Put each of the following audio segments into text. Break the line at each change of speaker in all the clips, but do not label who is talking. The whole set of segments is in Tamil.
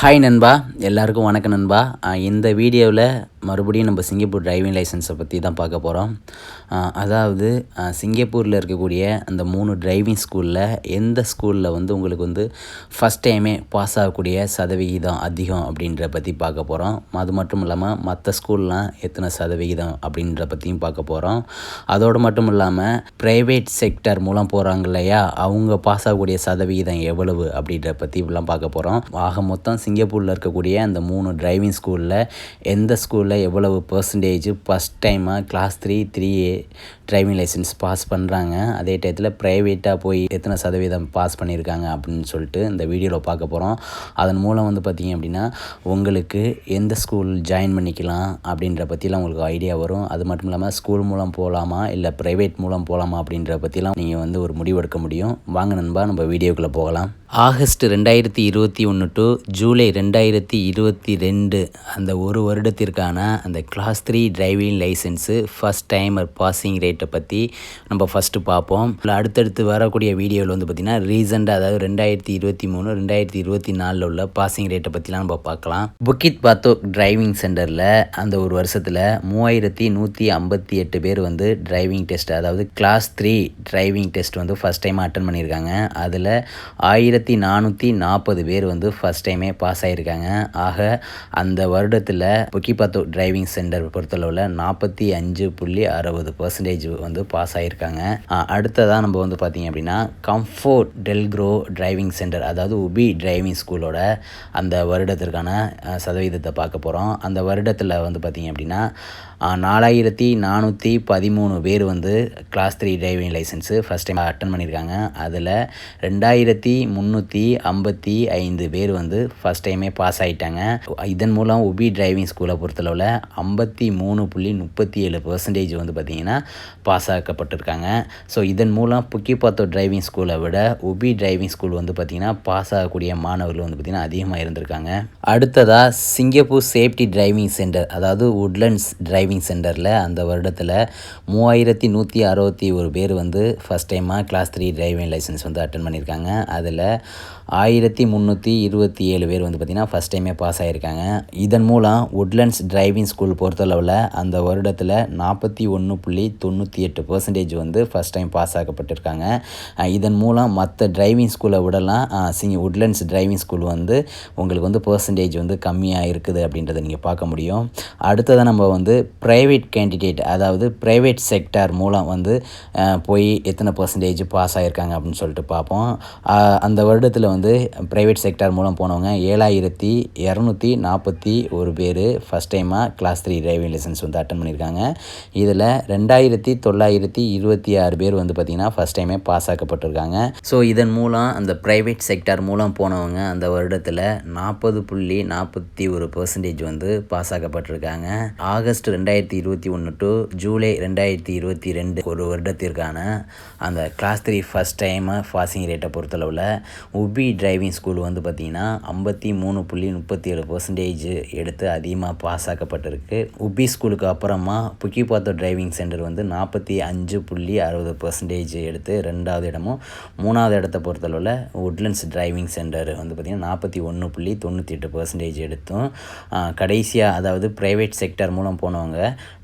ஹாய் நண்பா எல்லாருக்கும் வணக்கம் நண்பா. இந்த வீடியோவில் மறுபடியும் நம்ம சிங்கப்பூர் டிரைவிங் லைசன்ஸை பற்றி தான் பார்க்க போகிறோம் அதாவது சிங்கப்பூரில் இருக்கக்கூடிய அந்த மூணு டிரைவிங் ஸ்கூலில் எந்த ஸ்கூலில் வந்து உங்களுக்கு வந்து ஃபஸ்ட் டைமே பாஸ் ஆகக்கூடிய சதவிகிதம் அதிகம் அப்படின்ற பற்றி பார்க்க போகிறோம் அது மட்டும் இல்லாமல் மற்ற ஸ்கூல்லாம் எத்தனை சதவிகிதம் அப்படின்ற பற்றியும் பார்க்க போகிறோம் அதோடு மட்டும் இல்லாமல் ப்ரைவேட் செக்டர் மூலம் போகிறாங்க இல்லையா? அவங்க பாஸ் ஆகக்கூடிய சதவிகிதம் எவ்வளவு அப்படின்ற பற்றி இப்படிலாம் பார்க்க போகிறோம் ஆக மொத்தம் சிங்கப்பூரில் இருக்கக்கூடிய அந்த மூணு டிரைவிங் ஸ்கூலில் எந்த ஸ்கூல் ஸ்கூலில் எவ்வளவு பர்சன்டேஜ் ஃபஸ்ட் டைமாக class three three A driving license pass பண்ணுறாங்க அதே டயத்தில் ப்ரைவேட்டாக போய் எத்தனை சதவீதம் பாஸ் பண்ணியிருக்காங்க அப்படின்னு சொல்லிட்டு இந்த வீடியோவில் பார்க்க போகிறோம் அதன் மூலம் வந்து பார்த்திங்க அப்படின்னா உங்களுக்கு எந்த ஸ்கூல் ஜாயின் பண்ணிக்கலாம் அப்படின்ற பற்றிலாம் உங்களுக்கு ஐடியா வரும். அது மட்டும் இல்லாமல் ஸ்கூல் மூலம் போகலாமா இல்லை ப்ரைவேட் மூலம் போகலாமா அப்படின்ற பற்றிலாம் நீங்கள் வந்து ஒரு முடிவு எடுக்க முடியும். வாங்க நண்பா நம்ம வீடியோக்குள்ளே போகலாம். ஆகஸ்ட் ரெண்டாயிரத்தி இருபத்தி ஒன்று டு ஜூலை ரெண்டாயிரத்தி இருபத்தி ரெண்டு அந்த ஒரு வருடத்திற்கான அந்த class three driving license first timer passing ரேட்டை பற்றி நம்ம ஃபஸ்ட்டு பார்ப்போம். இல்லை அடுத்தடுத்து வரக்கூடிய வீடியோவில் வந்து பார்த்திங்கன்னா ரீசெண்டாக அதாவது ரெண்டாயிரத்தி இருபத்தி மூணு ரெண்டாயிரத்தி இருபத்தி நாலில் உள்ள பாசிங் ரேட்டை பற்றிலாம் நம்ம பார்க்கலாம். புக்கித் பாத்தோ டிரைவிங் சென்டரில் அந்த ஒரு வருஷத்தில் மூவாயிரத்தி நூற்றி ஐம்பத்தி எட்டு பேர் வந்து டிரைவிங் டெஸ்ட் அதாவது கிளாஸ் த்ரீ டிரைவிங் டெஸ்ட் வந்து ஃபஸ்ட் டைம் அட்டன் பண்ணியிருக்காங்க. அதில் ஆயிரத்தி நானூற்றி நாற்பது பேர் வந்து ஃபஸ்ட் டைமே பாஸ் ஆகியிருக்காங்க ஆக அந்த வருடத்தில் புக்கிபாத்தோ டிரைவிங் சென்டர் பொறுத்தளவில் நாற்பத்தி அஞ்சு புள்ளி அறுபது பர்சன்டேஜ் வந்து பாஸ் ஆகியிருக்காங்க அடுத்ததாக நம்ம வந்து பார்த்திங்க அப்படின்னா கம்ஃபோர்ட் டெல்க்ரோ டிரைவிங் சென்டர் அதாவது உபி டிரைவிங் ஸ்கூலோட அந்த வருடத்திற்கான சதவீதத்தை பார்க்க போகிறோம் அந்த வருடத்தில் வந்து பார்த்திங்க அப்படின்னா நாலாயிரத்தி நானூற்றி பதிமூணு பேர் வந்து class three driving license first time attend பண்ணியிருக்காங்க. அதில் ரெண்டாயிரத்தி முந்நூற்றி ஐம்பத்தி ஐந்து பேர் வந்து ஃபஸ்ட் டைமே பாஸ் ஆகிட்டாங்க இதன் மூலம் உபி டிரைவிங் ஸ்கூலை பொறுத்தளவில் ஐம்பத்தி மூணு புள்ளி முப்பத்தி ஏழு பர்சன்டேஜ் வந்து பார்த்திங்கன்னா பாஸ் ஆக்கப்பட்டிருக்காங்க. ஸோ இதன் மூலம் புக்கிபாத்தோ டிரைவிங் ஸ்கூலை விட உபி டிரைவிங் ஸ்கூல் வந்து பார்த்திங்கன்னா பாஸ் ஆகக்கூடிய மாணவர்கள் வந்து பார்த்திங்கன்னா அதிகமாக இருந்திருக்காங்க. அடுத்ததாக சிங்கப்பூர் சேஃப்டி டிரைவிங் சென்டர் அதாவது உட்லண்ட்ஸ் டிரைவிங் சென்டரில் அந்த வருடத்தில் மூவாயிரத்தி நூற்றி அறுபத்தி ஒரு பேர் வந்து ஃபஸ்ட் டைமாக கிளாஸ் த்ரீ டிரைவிங் லைசன்ஸ் வந்து அட்டன் பண்ணியிருக்காங்க. அதில் ஆயிரத்தி முந்நூற்றி இருபத்தி ஏழு பேர் வந்து பார்த்திங்கன்னா ஃபஸ்ட் டைமே பாஸ் ஆகியிருக்காங்க இதன் மூலம் உட்லண்ட்ஸ் டிரைவிங் ஸ்கூல் பொறுத்தளவில் அந்த வருடத்தில் நாற்பத்தி ஒன்று புள்ளி தொண்ணூற்றி எட்டு பர்சன்டேஜ் வந்து ஃபஸ்ட் டைம் பாஸ் ஆக்கப்பட்டிருக்காங்க. இதன் மூலம் மற்ற டிரைவிங் ஸ்கூலை விடலாம். சிங் உட்லண்ட்ஸ் டிரைவிங் ஸ்கூல் வந்து உங்களுக்கு வந்து பர்சன்டேஜ் வந்து கம்மியாக இருக்குது அப்படின்றத நீங்கள் பார்க்க முடியும். அடுத்ததாக நம்ம வந்து ப்ரைவேட் கேண்டிடேட் அதாவது ப்ரைவேட் செக்டார் மூலம் வந்து போய் எத்தனை பர்சன்டேஜ் பாஸ் ஆகியிருக்காங்க அப்படின்னு சொல்லிட்டு பார்ப்போம். அந்த வருடத்தில் வந்து ப்ரைவேட் செக்டார் மூலம் போனவங்க ஏழாயிரத்தி இரநூத்தி நாற்பத்தி ஒரு பேர். ஃபஸ்ட் டைமாக கிளாஸ் த்ரீ டிரைவிங் லைசன்ஸ் வந்து அட்டன் பண்ணியிருக்காங்க. இதில் ரெண்டாயிரத்தி தொள்ளாயிரத்தி இருபத்தி ஆறு பேர் வந்து பார்த்திங்கன்னா ஃபஸ்ட் டைமே பாஸ் ஆக்கப்பட்டிருக்காங்க. ஸோ இதன் மூலம் அந்த ப்ரைவேட் செக்டார் மூலம் போனவங்க அந்த வருடத்தில் நாற்பது புள்ளி நாற்பத்தி ஒரு பர்சன்டேஜ் வந்து பாஸ் ஆக்கப்பட்டிருக்காங்க. ஆகஸ்ட் ரெண்டாயிரத்தி ரெண்டாயிரத்தி இருபத்தி ஒன்று டு ஜூலை ரெண்டாயிரத்தி இருபத்தி ரெண்டு ஒரு வருடத்திற்கான அந்த class three first time passing ரேட்டை பொறுத்தளவில் உபி டிரைவிங் ஸ்கூல் வந்து பார்த்திங்கன்னா ஐம்பத்தி மூணு புள்ளி முப்பத்தி ஏழு பர்சன்டேஜ் எடுத்து அதிகமாக பாஸ் ஆக்கப்பட்டிருக்கு. உபி ஸ்கூலுக்கு அப்புறமா புக்கிபாத்தோ டிரைவிங் சென்டர் வந்து நாற்பத்தி அஞ்சு புள்ளி அறுபது பர்சன்டேஜ் எடுத்து ரெண்டாவது இடமும் மூணாவது இடத்த பொறுத்தளவில் உட்லண்ட்ஸ் டிரைவிங் சென்டர் வந்து பார்த்திங்கன்னா நாற்பத்தி ஒன்று புள்ளி தொண்ணூற்றி எட்டு பர்சன்டேஜ் எடுத்தும் கடைசியாக அதாவது ப்ரைவேட் செக்டர் மூலம் போனவங்க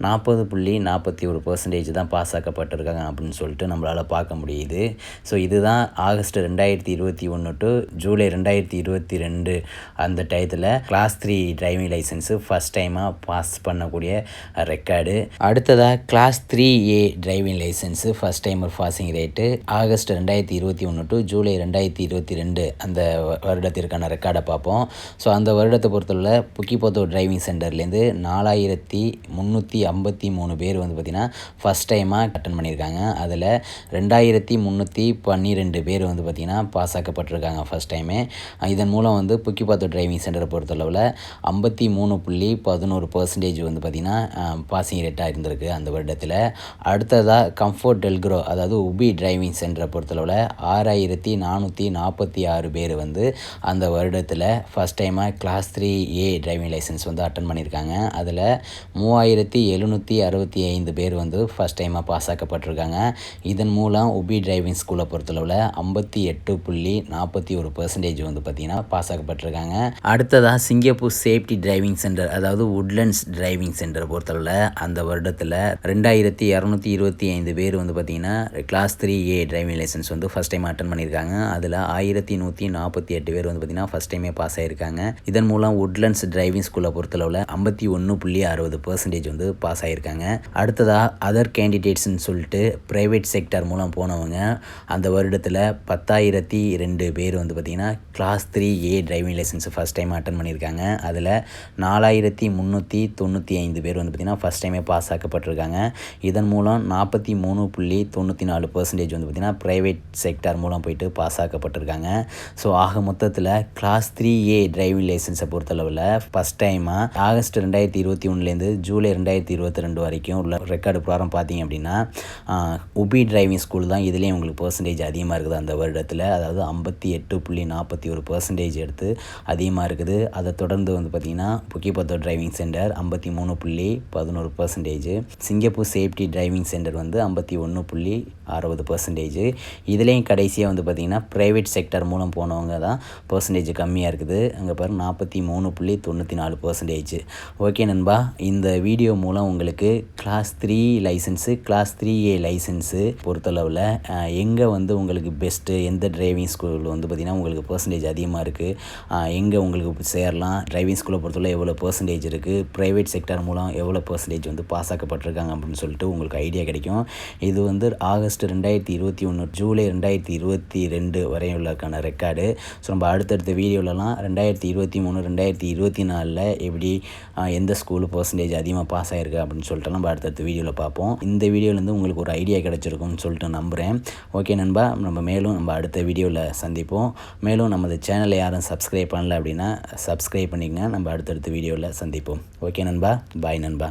நாற்பது புள்ளி நாற்பத்தி ஒரு பர்சன்டேஜ் தான் பாஸ் ஆக்கப்பட்டிருக்காங்க அப்படின்னு சொல்லிட்டு நம்மளால் பார்க்க முடியுது. ஸோ இதுதான் ஆகஸ்ட் ரெண்டாயிரத்தி இருபத்தி ஒன்று டு ஜூலை ரெண்டாயிரத்தி இருபத்தி ரெண்டு அந்த டயத்தில் class three driving license first டைமாக பாஸ் பண்ணக்கூடிய ரெக்கார்டு அடுத்ததாக class three A driving license first timer passing rate August ரெண்டாயிரத்தி இருபத்தி ஒன்று டு ஜூலை ரெண்டாயிரத்தி இருபத்தி ரெண்டு அந்த வருடத்திற்கான ரெக்கார்டை பார்ப்போம். ஸோ அந்த வருடத்தை பொறுத்தவரை புக்கிபோத்தோ டிரைவிங் சென்டர்லேருந்து நாலாயிரத்தி முந்நூற்றி ஐம்பத்தி மூணு பேர் வந்து பார்த்திங்கன்னா ஃபஸ்ட் டைமாக அட்டன் பண்ணியிருக்காங்க. அதில் ரெண்டாயிரத்தி முந்நூற்றி பன்னிரெண்டு பேர் வந்து பார்த்திங்கன்னா பாஸ் ஆக்கப்பட்டிருக்காங்க ஃபஸ்ட் டைமே இதன் மூலம் வந்து புக்கிபாத்தோ டிரைவிங் சென்டரை பொறுத்தளவில் ஐம்பத்தி மூணு புள்ளி பதினோரு பர்சன்டேஜ் வந்து பார்த்திங்கன்னா பாசிங் ரேட்டாக இருந்திருக்கு அந்த வருடத்தில். அடுத்ததாக கம்ஃபோர்ட் டெல்க்ரோ அதாவது உபி டிரைவிங் சென்டரை பொறுத்தளவில் ஆறாயிரத்தி நானூற்றி நாற்பத்தி ஆறு பேர் வந்து அந்த வருடத்தில் ஃபஸ்ட் டைமாக class three A driving license வந்து அட்டன் பண்ணியிருக்காங்க. அதில் மூவாயிரத்தி எழுநூற்றி அறுபத்தி ஐந்து பேர் வந்து ஃபஸ்ட் டைமாக பாஸ் ஆக்கப்பட்டிருக்காங்க. இதன் மூலம் உபி டிரைவிங் ஸ்கூலை பொறுத்தளவில் ஐம்பத்தி எட்டு புள்ளி நாற்பத்தி ஒரு பர்சன்டேஜ் வந்து பார்த்திங்கன்னா பாஸ் ஆக்கப்பட்டிருக்காங்க. அடுத்ததாக சிங்கப்பூர் சேஃப்டி டிரைவிங் சென்டர் அதாவது உட்லண்ட்ஸ் டிரைவிங் சென்டரை பொறுத்தளவில் அந்த வருடத்தில் ரெண்டாயிரத்தி இரநூத்தி இருபத்தி ஐந்து பேர் வந்து பார்த்திங்கன்னா class three A driving license வந்து ஃபஸ்ட் டைம் அட்டன் பண்ணியிருக்காங்க. அதில் ஆயிரத்தி நூற்றி நாற்பத்தி எட்டு பேர் வந்து பார்த்திங்கன்னா ஃபஸ்ட் டைமே பாஸ் ஆகியிருக்காங்க இதன் மூலம் உட்லண்ட்ஸ் டிரைவிங் ஸ்கூலை பொறுத்தளவில் ஐம்பத்தி ஒன்று புள்ளி அறுபது பர்சன்டேஜ் வந்து பாஸ் ஆகியிருக்காங்க அடுத்ததாக அதர் கேண்டிடேட்ஸ்னு சொல்லிட்டு ப்ரைவேட் செக்டர் மூலம் போனவங்க. அந்த வருடத்தில் பத்தாயிரத்தி ரெண்டு பேர் வந்து பார்த்திங்கன்னா class three A driving license first time attend பண்ணியிருக்காங்க. அதில் நாலாயிரத்தி முந்நூற்றி தொண்ணூற்றி ஐந்து பேர் வந்து பார்த்திங்கன்னா ஃபஸ்ட் டைமே பாஸ் ஆக்கப்பட்டிருக்காங்க. இதன் மூலம் நாற்பத்தி மூணு புள்ளி தொண்ணூற்றி நாலு பர்சன்டேஜ் வந்து பார்த்திங்கன்னா ப்ரைவேட் செக்டார் மூலம் போயிட்டு பாஸ் ஆக்கப்பட்டிருக்காங்க. ஸோ ஆக மொத்தத்தில் கிளாஸ் த்ரீ ஏ டிரைவிங் லைசன்ஸை பொறுத்தளவில் ஃபஸ்ட் டைமாக ஆகஸ்ட் ரெண்டாயிரத்தி இருபத்தி ஒன்றுலேருந்து ஜூலை ரெண்டாயிரத்தி இருபத்தி ரெண்டு வரைக்கும் உள்ள ரெக்கார்டு ப்ராரம் பார்த்தீங்க அப்படின்னா உபி டிரைவிங் ஸ்கூல் தான் இதுலேயும் உங்களுக்கு பர்சன்டேஜ் அதிகமாக இருக்குது அந்த வருடத்தில். அதாவது ஐம்பத்தி எட்டு புள்ளி நாற்பத்தி ஒரு பர்சன்டேஜ் எடுத்து அதிகமாக இருக்குது. அதை தொடர்ந்து வந்து பார்த்திங்கன்னா புக்கிபத்தோ டிரைவிங் சென்டர் ஐம்பத்தி மூணு புள்ளி பதினோரு percentage Singapore safety driving centre வந்து ஐம்பத்தி ஒன்று புள்ளி அறுபது பர்சன்டேஜ் இதுலேயும் கடைசியாக வந்து பார்த்திங்கன்னா ப்ரைவேட் செக்டர் மூலம் போனவங்க தான் பர்சன்டேஜ் கம்மியாக இருக்குது. அங்கே பாரு நாற்பத்தி மூணு புள்ளி தொண்ணூற்றி நாலு பர்சன்டேஜ் ஓகே நண்பா இந்த வீடியோ வீடியோ மூலம் உங்களுக்கு class three license class three A license பொறுத்தளவில் எங்கே வந்து உங்களுக்கு பெஸ்ட்டு எந்த டிரைவிங் ஸ்கூல் வந்து பார்த்திங்கன்னா உங்களுக்கு பர்சன்டேஜ் அதிகமாக இருக்குது எங்கே உங்களுக்கு சேரலாம் டிரைவிங் ஸ்கூலை பொறுத்தவரை எவ்வளோ பர்சன்டேஜ் இருக்குது ப்ரைவேட் செக்டர் மூலம் எவ்வளோ பர்சன்டேஜ் வந்து பாஸ் ஆக்கப்பட்டிருக்காங்க அப்படின்னு சொல்லிட்டு உங்களுக்கு ஐடியா கிடைக்கும். இது வந்து ஆகஸ்ட் ரெண்டாயிரத்தி இருபத்தி ஒன்று ஜூலை ரெண்டாயிரத்தி இருபத்தி ரெண்டு வரையுள்ளக்கான ரெக்கார்டு ஸோ நம்ம அடுத்தடுத்த வீடியோலலாம் ரெண்டாயிரத்தி இருபத்தி மூணு ரெண்டாயிரத்தி இருபத்தி நாலில் எப்படி எந்த ஸ்கூலு பர்சன்டேஜ் அதிகமாக பாஸ் ஆகிருக்கு அப்படின்னு சொல்லிட்டு நம்ம அடுத்தடுத்த வீடியோவில் பார்ப்போம். இந்த வீடியோலேருந்து உங்களுக்கு ஒரு ஐடியா கிடச்சிருக்கும்னு சொல்லிட்டு நம்புகிறேன் ஓகே நண்பா நம்ம மேலும் நம்ம அடுத்த வீடியோவில் சந்திப்போம். மேலும் நமது சேனலை யாரும் சப்ஸ்கிரைப் பண்ணல அப்படின்னா சப்ஸ்கிரைப் பண்ணிக்கங்க. நம்ம அடுத்தடுத்த வீடியோவில் சந்திப்போம். ஓகே நண்பா பாய் நண்பா.